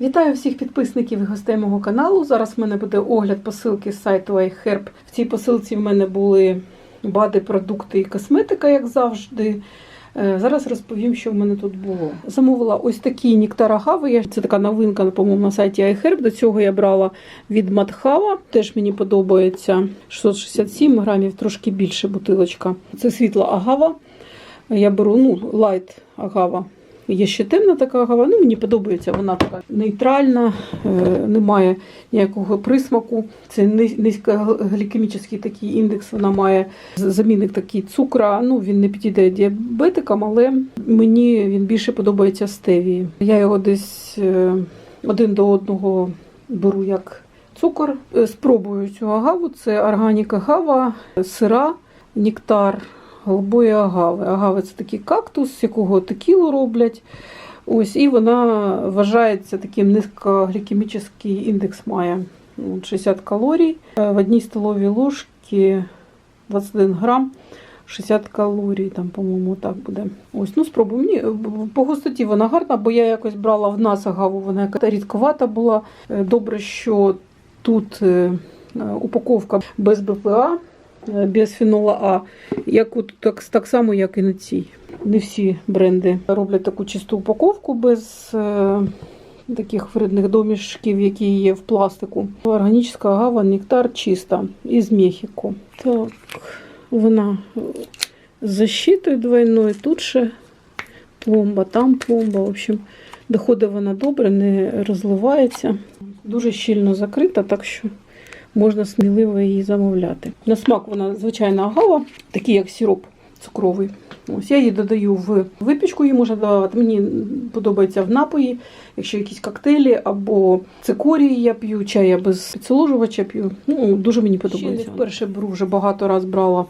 Вітаю всіх підписників і гостей мого каналу. Зараз в мене буде огляд посилки з сайту iHerb. В цій посилці в мене були бади, продукти і косметика, як завжди. Е, Зараз розповім, що в мене тут було. Замовила ось такі нектар агави. Це така новинка, по-моєму, на сайті iHerb. До цього я брала від Матхава. Теж мені подобається 667 грамів, трошки більше бутилочка. Це світла агава. Я беру ну, лайт агава. Є ще темна така агава. Ну, мені подобається, вона така нейтральна, е, немає ніякого присмаку. Це ни- низькоглікемічний такий індекс. Вона має замінник такий цукра. Ну, він не підійде діабетикам, але мені він більше подобається стевії. Я його десь е, один до одного беру як цукор. Е, Спробую цю агаву. Це органік агава, сира, нектар голубої агави. Агави це такий кактус, з якого текілу роблять. Ось, і вона вважається таким низькоглікемічний індекс має 60 калорій. Е, В одній столовій ложці 21 грам. 60 калорій, там, по-моєму, так буде. Ось, ну спробую. Мені е, по густоті вона гарна, бо я якось брала в нас агаву, вона яка рідковата була. Е, Добре, що тут упаковка без БПА, е, без фенола А. Як от, так, так само, як і на цій. Не всі бренди роблять таку чисту упаковку без е, таких вредних домішків, які є в пластику. Органічна агава, нектар чиста із Мехіко. Так, вона з защитою двойною. Тут ще пломба, там пломба. В общем, доходить вона добре, не розливається. Дуже щільно закрита, так що можна сміливо її замовляти. На смак вона звичайна агава, такий як сироп цукровий. Ось я її додаю в випічку, її можна додавати. Мені подобається в напої, якщо якісь коктейлі або цикорії я п'ю, чай я без підсолоджувача п'ю. Ну, дуже мені подобається. Не Вперше беру вже багато раз брала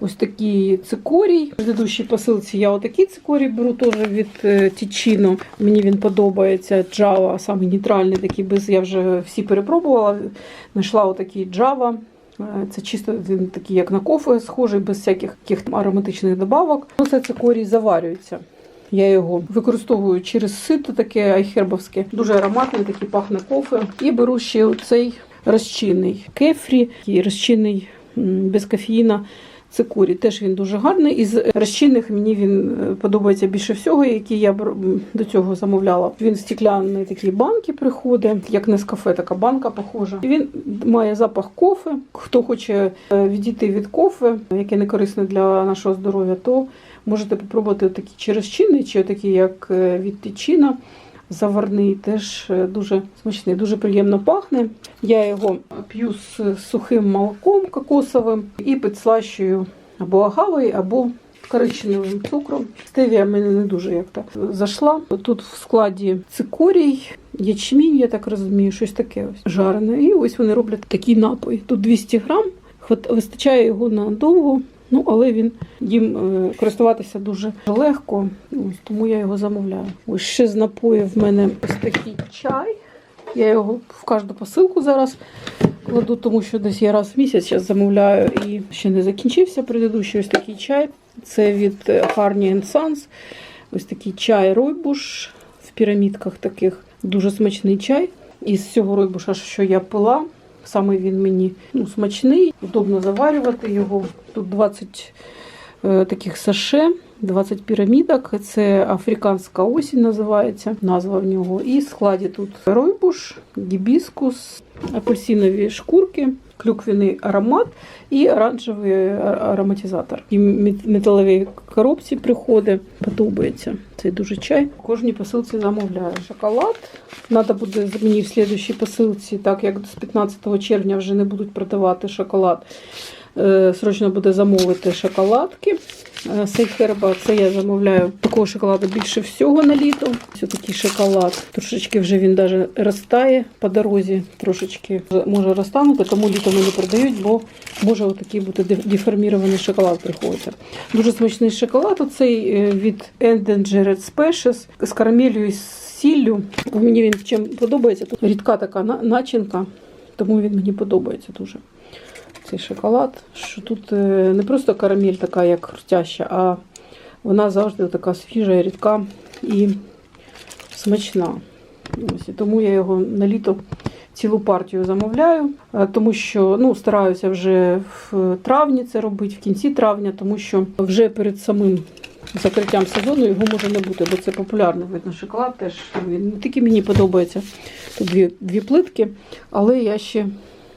ось такі цикорій. В предыдущій посилці я отакий цикорій беру теж від е, Тічіно. Мені він подобається. Java, саме нейтральний такий, без я вже всі перепробувала. Знайшла отакий Java. Е, Це чисто він такий, як на кофе, схожий, без всяких таких ароматичних добавок. Ну, Це цикорій заварюється. Я його використовую через сито, таке айхербовське. Дуже ароматний, такий пахне кофе. І беру ще цей розчинний кефрі, такий розчинний без кофеїна. Цикорій. Теж він дуже гарний. Із розчинних мені він е, подобається більше всього, який я до цього замовляла. Він в стеклянні такі банки приходить, як не з кафе, така банка похожа. Він має запах кофе. Хто хоче е, відійти від кофе, яке не корисне для нашого здоров'я, то можете попробувати такий чи розчинний, чи такий, як е, від тичина. Заварний теж е, дуже смачний, дуже приємно пахне. Я його п'ю з сухим молоком кокосовим і підслащую або агавою, або коричневим цукром. Стевія мене не дуже як то зайшла. Тут в складі цикорій, ячмінь, я так розумію, щось таке ось жарене. І ось вони роблять такий напій. Тут 200 грам, вистачає його надовго. Ну, але він їм е, користуватися дуже легко, ось тому я його замовляю. Ось ще з напоїв в мене ось такий чай. Я його в кожну посилку зараз кладу, тому що десь я раз в місяць зараз замовляю і ще не закінчився предыдущий ось такий чай. Це від е, Harney Sons. Ось такий чай ройбуш в пірамідках таких. Дуже смачний чай. Із цього ройбуша, що я пила, саме він мені ну, смачний, удобно заварювати його. Тут 20 е, таких саше, 20 пірамідок. Це африканська осінь називається, назва в нього. І в складі тут ройбуш, гібіскус, апельсинові шкурки, клюквяний аромат і оранжевий ароматизатор. І мет- металеві коробці приходить. Подобається цей дуже чай. Кожній посилці замовляю шоколад. Надо буде мені в слідчій посилці, так як з 15 червня вже не будуть продавати шоколад. Е, Срочно буде замовити шоколадки. Е, Сейхерба, це я замовляю такого шоколаду більше всього на літо. Ось такий шоколад. Трошечки вже він даже розтає по дорозі, трошечки може розтанути, тому літом не продають, бо може отакий бути деформірований шоколад приходити. Дуже смачний шоколад. Оцей е, від Endangered Species з карамелью і сіллю. Мені він чим подобається. Тут рідка така начинка, тому він мені подобається дуже. Цей шоколад, що тут е, не просто карамель така, як хрустяща, а вона завжди така свіжа, рідка і смачна. Ось, і тому я його на літо цілу партію замовляю, е, тому що ну, стараюся вже в травні це робити, в кінці травня, тому що вже перед самим закриттям сезону його може не бути, бо це популярний видно шоколад. Теж він не тільки мені подобається. Тут дві, дві плитки, але я ще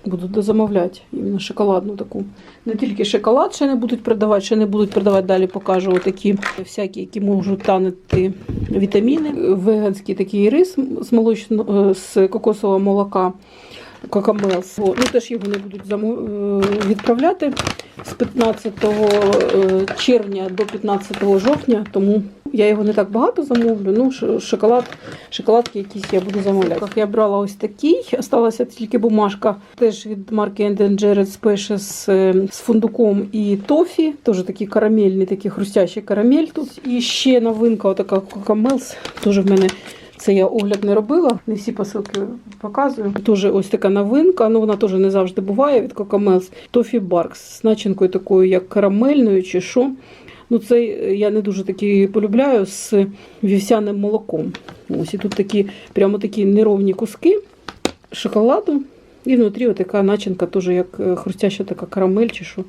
буду дозамовляти іменно шоколадну таку. Не тільки шоколад ще не будуть продавати, ще не будуть продавати далі, покажу такі всякі, які можуть танити вітаміни. Веганський такий рис з молочно з кокосового молока. Кокомелс. Ну, теж його не будуть е, відправляти з 15 е, червня до 15 жовтня, тому я його не так багато замовлю. Ну, шоколад, шоколадки якісь я буду замовляти. Я брала ось такий, осталася тільки бумажка, теж від марки Endangered Special з, е, з фундуком і тофі, теж такий карамельний, такий хрустящий карамель тут. І ще новинка, отака Кокомелс, теж в мене це я огляд не робила, не всі посилки показую. Теж ось така новинка, ну вона теж не завжди буває від Cocomels. Тофі Баркс з начинкою такою, як карамельною чи що. Ну, це я не дуже такі полюбляю з вівсяним молоком. Ось і тут такі прямо такі неровні куски шоколаду. І внутрі отака начинка, теж як е, хрустяща така карамель чи що.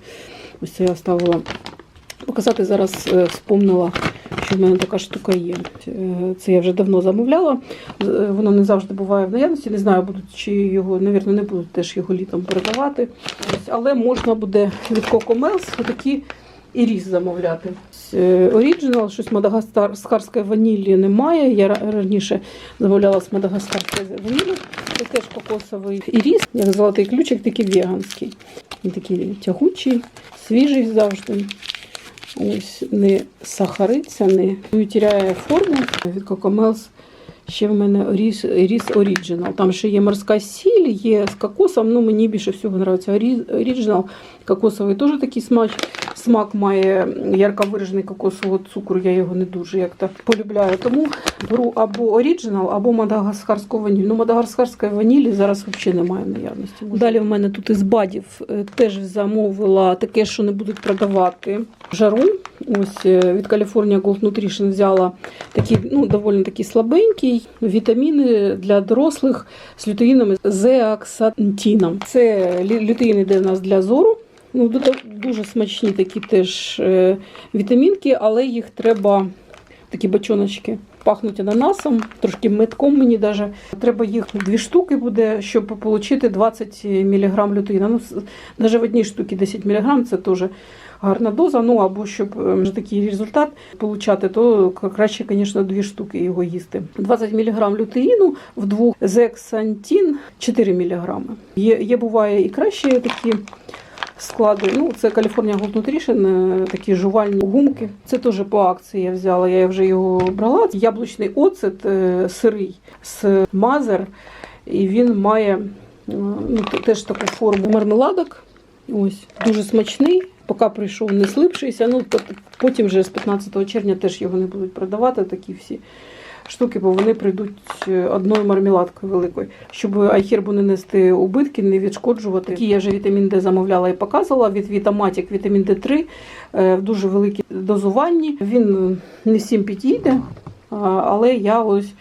Ось це я ставила. Показати зараз е, вспомнила, що в мене така штука є. Е, Це я вже давно замовляла. Е, Воно не завжди буває в наявності. Не знаю, будуть чи його, навірно, не будуть теж його літом передавати. Але можна буде від Coco Mel's такі і замовляти. Оріджинал, щось мадагаскарської ванілі немає. Я раніше замовляла з мадагаскарської ванілі. Це теж кокосовий іріс, як золотий ключик, такий веганський. Він такий тягучий, свіжий завжди. Ось не сахариться, не теряє форму від Cocomels. Ще в мене ріс, ріс Original. Там ще є морська сіль, є з кокосом. Ну, мені більше всього подобається Original. Кокосовий теж такий смак. Смак має ярко виражений кокосовий цукор, я його не дуже як то полюбляю. Тому беру або Original, або мадагаскарську ваніль. Ну, мадагаскарської ванілі зараз взагалі немає наявності. Далі в мене тут із бадів е, теж замовила таке, що не будуть продавати жару. Ось е, від California Gold Nutrition взяла такий, ну, доволі такий слабенький. Вітаміни для дорослих з лютеїнами зеаксантіном. Це лю- лютеїн йде в нас для зору. Ну, дуже- дуже смачні такі теж е, вітамінки, але їх треба такі бачоночки. Пахнуть ананасом, трошки метком мені даже. Треба їх дві штуки буде, щоб отримати 20 мг лютеїна. Ну, навіть в одній штуці 10 мг це теж гарна доза. Ну або щоб е, такий результат отримати, то краще, звісно, дві штуки його їсти. 20 мг лютеїну, в двох зексантін 4 мг. Є, є буває і краще такі склади. Ну, це California Gold Nutrition, е, такі жувальні гумки. Це теж по акції я взяла, я вже його брала. Яблучний оцет е, сирий з мазер, і він має е, ну, теж таку форму мармеладок. Ось, дуже смачний. Поки прийшов не слипшийся. Ну, потім вже з 15 червня теж його не будуть продавати, такі всі штуки, бо вони прийдуть е, одною мармеладкою великою, щоб айхербу не нести убитки, не відшкоджувати. Такі я вже вітамін Д замовляла і показувала від Вітаматік, вітамін Д3 е, в дуже великій дозуванні. Він не всім підійде, але я ось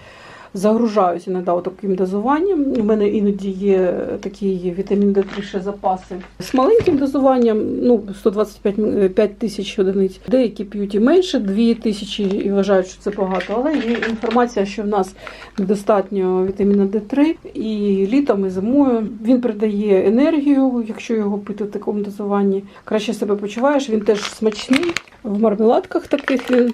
загружаюся іноді таким дозуванням. У мене іноді є такі вітамін Д3 ще запаси з маленьким дозуванням, ну 125 тисяч одиниць. Деякі п'ють і менше 2 тисячі і вважають, що це багато. Але є інформація, що в нас недостатньо вітаміна Д3 і літом, і зимою він придає енергію, якщо його пити в такому дозуванні. Краще себе почуваєш. Він теж смачний в мармеладках таких він.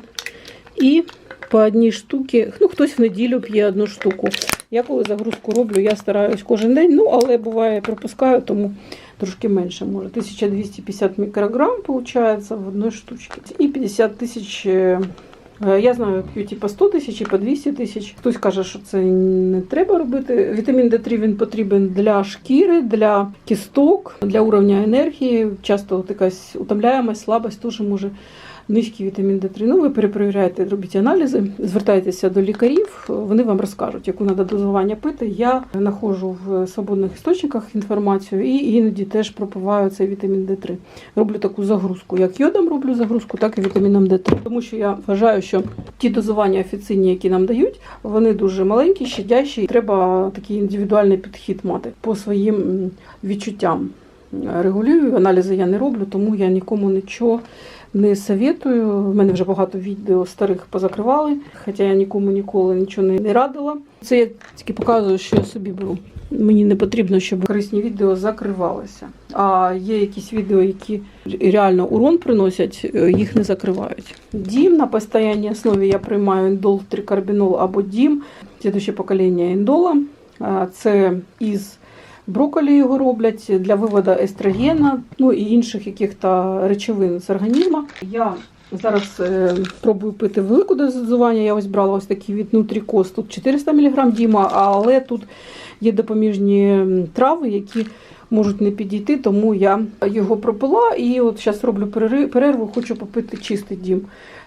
І по одній штуці, ну хтось в неділю п'є одну штуку. Я коли загрузку роблю, я стараюсь кожен день, ну але буває пропускаю, тому трошки менше може. 1250 мікрограм виходить в одній штучці. І 50 тисяч. е, е, Я знаю, п'ю типу 100 тисяч і по 200 тисяч. Хтось каже, що це не треба робити. Вітамін Д3 він потрібен для шкіри, для кісток, для уровня енергії. Часто от якась утомляємость, слабость теж може низький вітамін Д3. Ну, ви перепровіряєте, робіть аналізи, звертайтеся до лікарів, вони вам розкажуть, яку треба дозування пити. Я знаходжу в свободних істочниках інформацію і іноді теж пропиваю цей вітамін Д3. Роблю таку загрузку. Як йодом роблю загрузку, так і вітаміном Д3. Тому що я вважаю, що ті дозування офіційні, які нам дають, вони дуже маленькі, щадящі. і Треба такий індивідуальний підхід мати по своїм відчуттям. Регулюю, аналізи я не роблю, тому я нікому нічого не советую. В мене вже багато відео старих позакривали, хоча я нікому ніколи нічого не радила. Це я тільки показую, що я собі беру. Мені не потрібно, щоб корисні відео закривалися. А є якісь відео, які реально урон приносять, е, їх не закривають. Дім на постійній основі я приймаю індол, трикарбінол або дім, слідуще покоління індола. Це із брокколі його роблять для виводу естрогена, ну і інших яких-то речовин з організму. Я зараз е, пробую пити велику дозування. Я ось брала ось такий від Нутрікос. Тут 400 мг діма, але тут є допоміжні трави, які можуть не підійти, тому я його пропила і от зараз роблю перерву, хочу попити чистий дім.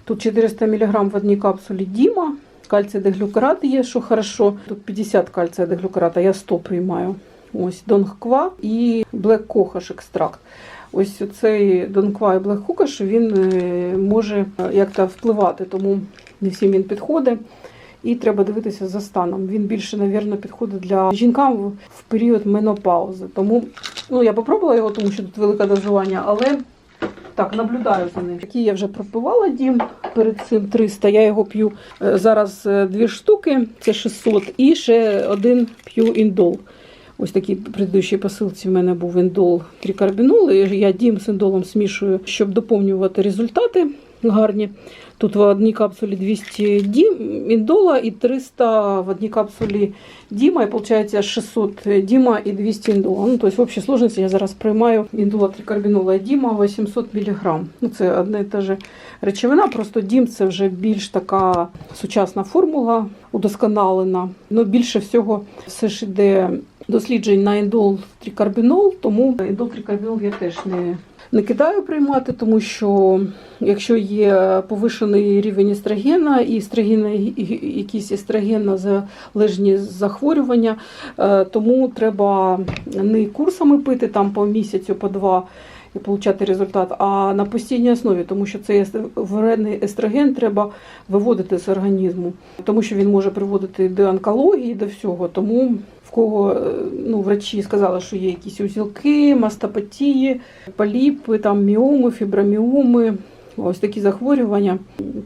Тут 400 мг в одній капсулі діма. Кальцій деглюкарат є, що хорошо. Тут 50 кальція деглюкарата, я 100 приймаю. Ось донгква і блек кохаш екстракт. Ось цей донгква і блек кохаш він е, може е, як-то впливати, тому не всім він підходить. І треба дивитися за станом. Він більше, мабуть, підходить для жінкам в- період менопаузи. Тому ну, я попробувала його, тому що тут велике дозування, але так, наблюдаю за ним. Який я вже пропивала дім перед цим 300. Я його п'ю е, зараз дві штуки, це 600, і ще один п'ю індол. Ось такий предыдущій посилці в мене був індол трикарбінол. І я дім з індолом смішую, щоб доповнювати результати гарні. Тут в одній капсулі 200 дім, індола і 300 в одній капсулі діма, і виходить 600 діма і 200 індола. Ну, тобто в общій сложності я зараз приймаю індола трикарбінола і діма 800 мг. Ну, це одна і та же речовина, просто дім це вже більш така сучасна формула, удосконалена. Ну, більше всього все ж іде досліджень на індол трікарбінол, тому індол трікарбінол я теж не, не кидаю приймати, тому що якщо є повишений рівень естрогена і естрогена, якісь естрогенно залежні захворювання, е, тому треба не курсами пити там по місяцю, по два. І отримати результат, а на постійній основі, тому що цей вредний естроген треба виводити з організму, тому що він може приводити до онкології, до всього. Тому в кого е, ну, врачі сказали, що є якісь узілки, мастопатії, поліпи, там міоми, фіброміоми. Ось такі захворювання,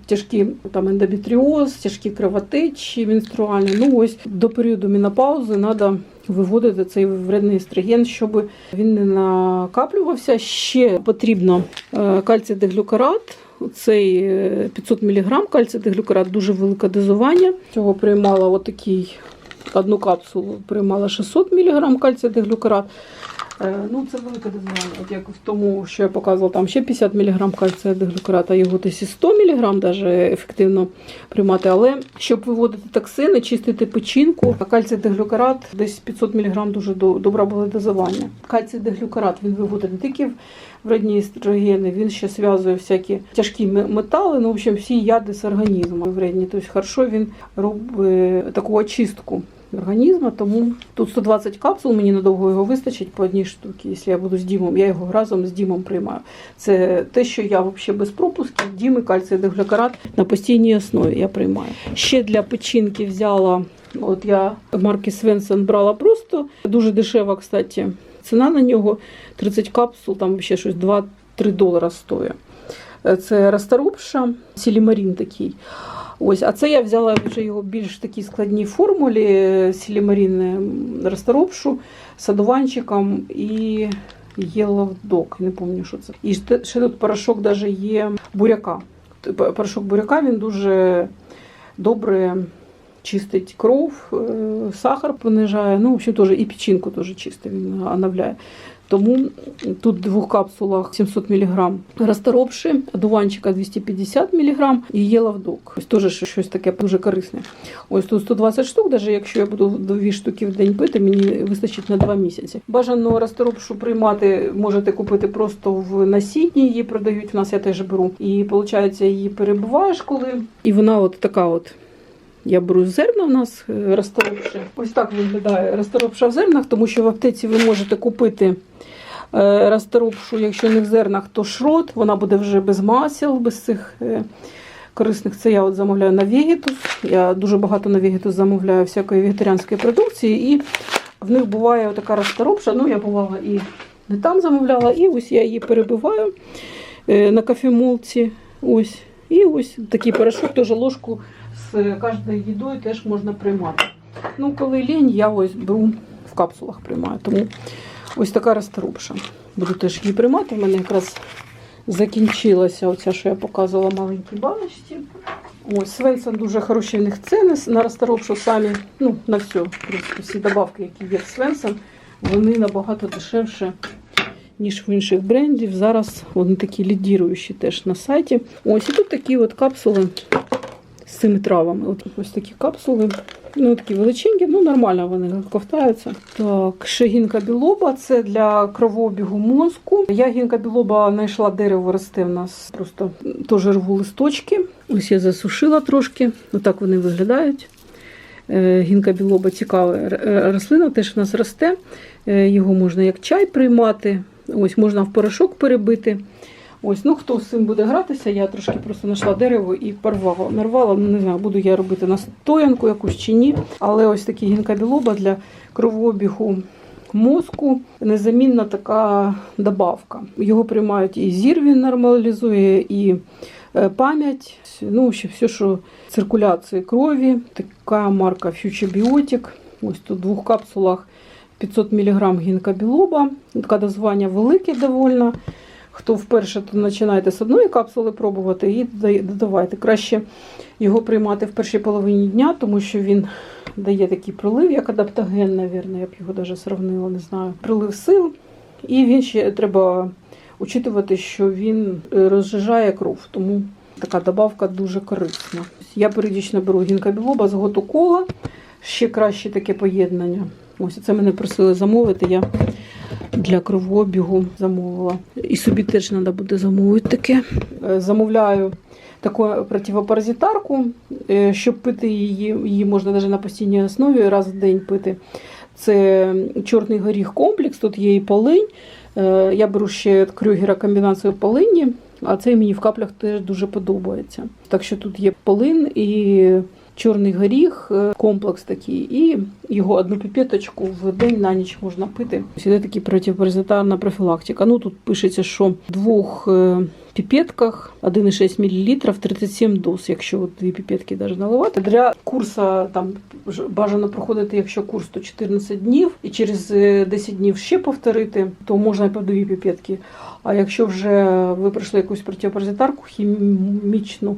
тяжкі там ендометріоз, тяжкі кровотечі менструальні. Ну ось до періоду менопаузи треба виводити цей вредний естроген, щоб він не накаплювався. Ще потрібно е, кальцій деглюкарат. Цей е, 500 мг кальцій деглюкарат, дуже велике дозування. Цього приймала отакий одну капсулу, приймала 600 мг кальцій деглюкарат. Е, Ну, це велике дозування, от як в тому, що я показувала, там ще 50 мг кальція деглюкарата, його десь і 100 мг даже ефективно приймати. Але щоб виводити токсини, чистити печінку, кальцій деглюкарат десь 500 мг дуже до- добре було дозування. Кальцій деглюкарат він виводить не тільки вредні естрогени, він ще зв'язує всякі тяжкі метали, ну, в общем, всі яди з організму вредні. Тобто, хорошо він робить таку очистку організму, тому тут 120 капсул, мені надовго його вистачить по одній штуці, якщо я буду з Дімом, я його разом з Дімом приймаю. Це те, що я взагалі без пропусків, Діми, кальцій, деглюкарат на постійній основі я приймаю. Ще для печінки взяла, от я марки Свенсон брала просто, дуже дешева, кстати, ціна на нього 30 капсул, там ще щось 2-3 долара стоїть. Це розторопша, сілімарін такий. Ось, а це я взяла вже його більш такій складній формулі е, сілімарін е, розторопшу з одуванчиком і єловдок, не пам'ятаю, що це. І ще ще тут порошок даже є буряка. Порошок буряка він дуже добре чистить кров, е, сахар понижає. Ну, в общем, теж і печінку теж чистить, він оновляє. Тому тут в двох капсулах 700 мг розторопши, дуванчика 250 мг і є лавдок. Ось теж щось таке дуже корисне. Ось тут 120 штук, навіть якщо я буду дві штуки в день пити, мені вистачить на 2 місяці. Бажано розторопшу приймати можете купити просто в насінні, її продають. У нас я теж беру. І виходить, її перебуваєш коли. І вона от така от. Я беру зерна у нас е, розторопше. Ось так виглядає розторопша в зернах, тому що в аптеці ви можете купити е, розторопшу, якщо не в зернах, то шрот. Вона буде вже без масел, без цих е, корисних. Це я от замовляю на Вегетус. Я дуже багато на Вегетус замовляю всякої вегетаріанської продукції. І в них буває така розторопша. Ну, я бувала і не там замовляла, і ось я її перебиваю на кофемолці. Ось. І ось такий порошок, теж ложку з кожною їдою теж можна приймати. Ну, коли лінь, я ось беру в капсулах приймаю. Тому ось така розторопша. Буду теж її приймати. У мене якраз закінчилася оця, що я показувала маленькій баночці. Ось Свенсон дуже хороші в них ціни на розторопшу самі. Ну, на все. В принципі, всі добавки, які є в Свенсон, вони набагато дешевше ніж в інших брендів. Зараз вони такі лідіруючі теж на сайті. Ось і тут такі от капсули з цими травами. От ось такі капсули. Ну, такі величенькі, ну нормально вони ковтаються. Так, ще гінка білоба це для кровообігу мозку. Я гінка білоба знайшла дерево росте в нас. Просто теж рву листочки. Ось я засушила трошки. Отак вони виглядають. Е, Гінка білоба цікава рослина, теж в нас росте. Е, Його можна як чай приймати. Ось можна в порошок перебити. Ось, ну хто з цим буде гратися, я трошки просто знайшла дерево і порвала. Нарвала, ну не знаю, буду я робити настоянку якусь чи ні. Але ось такий гінка для кровообігу мозку незамінна така добавка. Його приймають і зір він нормалізує, і е, пам'ять. Ну, ще все, що циркуляції крові. Така марка Future Ось тут в двох капсулах 500 мг гінка білоба. Така дозвання велике довольно. Хто вперше, то починайте з одної капсули пробувати і додавайте. Краще його приймати в першій половині дня, тому що він дає такий прилив, як адаптоген, мабуть, я б його навіть сравнила, не знаю. Прилив сил. І він ще треба учитувати, що він е, розжижає кров, тому така добавка дуже корисна. Я періодично беру гінка білоба з готокола, ще краще таке поєднання. Ось це мене просили замовити. Я для кровообігу замовила. І собі теж треба буде замовити таке. Е, Замовляю таку противопаразитарку, е, щоб пити її, її можна навіть на постійній основі раз в день пити. Це чорний горіх комплекс, тут є і полинь. Е, Я беру ще від Крюгера комбінацію полині, а цей мені в каплях теж дуже подобається. Так що тут є полин і чорний горіх, е, комплекс такий, і його одну піпеточку в день на ніч можна пити. Іде такий протипаразитарна профілактика. Ну тут пишеться, що в двох е, піпетках 1,6 мл 37 доз, якщо от дві піпетки навіть наливати. Для курсу там бажано проходити, якщо курс, то 14 днів, і через е, 10 днів ще повторити, то можна по дві піпетки. А якщо вже ви пройшли якусь протипаразитарку хімічну,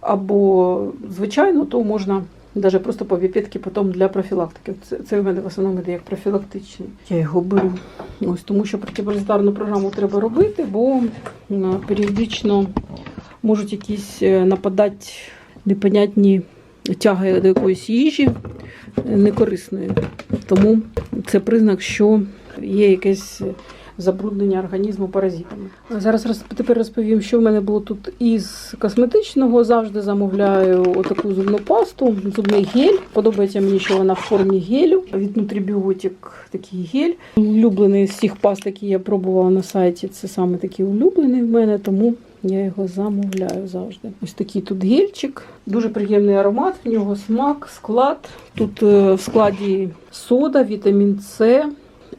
або звичайно, то можна навіть просто по піпетки потім для профілактики. Це, це в мене в основному йде як профілактичний. Я його беру. Ось тому що протипаразитарну програму треба робити, бо періодично можуть якісь е, нападати непонятні тяги до якоїсь їжі некорисної. Тому це признак, що є якесь забруднення організму паразитами. Зараз роз- тепер розповім, що в мене було тут із косметичного. Завжди замовляю отаку зубну пасту, зубний гель. Подобається мені, що вона в формі гелю. Від Nutribiotic такий гель. Улюблений з всіх паст, які я пробувала на сайті, це саме такий улюблений в мене, тому я його замовляю завжди. Ось такий тут гельчик. Дуже приємний аромат, в нього смак, склад. Тут е, в складі сода, вітамін С.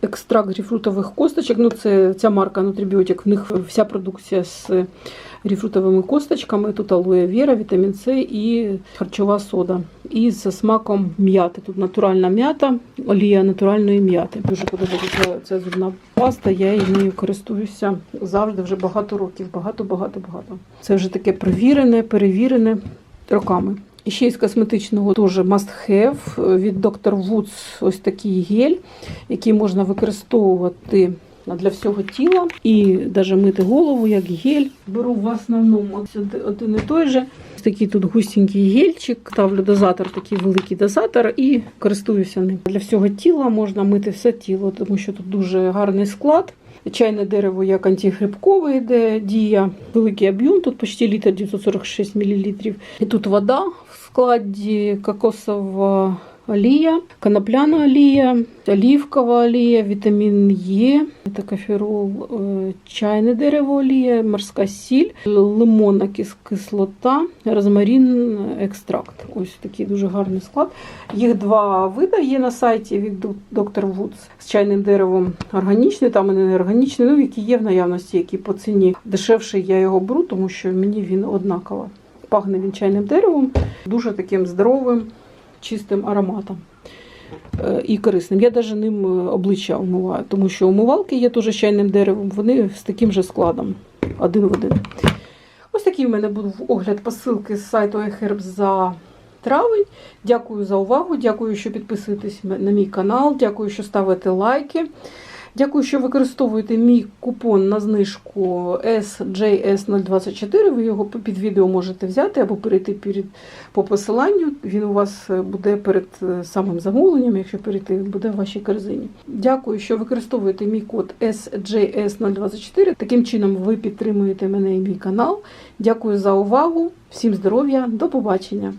Екстракт грейпфрутових косточок. Ну, це ця марка Nutribiotic, в них вся продукція з грейпфрутовими косточками. Тут алоє вера, вітамін С і харчова сода. І з смаком м'яти. Тут натуральна м'ята, олія натуральної м'яти. Дуже подобається ця зубна паста. Я нею користуюся завжди вже багато років. Багато, багато, багато. Це вже таке провірене, перевірене роками. Ще із косметичного теж must have від Dr. Woods ось такий гель, який можна використовувати для всього тіла і навіть мити голову як гель. Беру в основному один і той же. Ось такий тут густенький гельчик, ставлю дозатор, такий великий дозатор і користуюся ним. Для всього тіла можна мити все тіло, тому що тут дуже гарний склад. Чайне дерево як антигрибкове йде дія, великий об'єм, тут почти літр 946 мл. І тут вода в складі кокосова олія, конопляна олія, олівкова олія, вітамін Е, кафірол, е, чайне дерево олія, морська сіль, лимонна кис- кислота, розмарин, екстракт. Ось такий дуже гарний склад. Їх два види є на сайті від Dr. Woods з чайним деревом органічний, там не органічний, ну які є в наявності, які по ціні дешевше я його беру, тому що мені він однаково. Пахне він чайним деревом, дуже таким здоровим, чистим ароматом. Е, І корисним. Я навіть ним е, обличчя умиваю, тому що умивалки є теж чайним деревом, вони з таким же складом, один в один. Ось такий в мене був огляд посилки з сайту iHerb за травень. Дякую за увагу. Дякую, що підписуєтесь на мій канал. Дякую, що ставите лайки. Дякую, що використовуєте мій купон на знижку SJS024. Ви його під відео можете взяти або перейти перед, по посиланню. Він у вас буде перед е, самим замовленням, якщо перейти, він буде в вашій корзині. Дякую, що використовуєте мій код SJS024. Таким чином ви підтримуєте мене і мій канал. Дякую за увагу. Всім здоров'я, до побачення!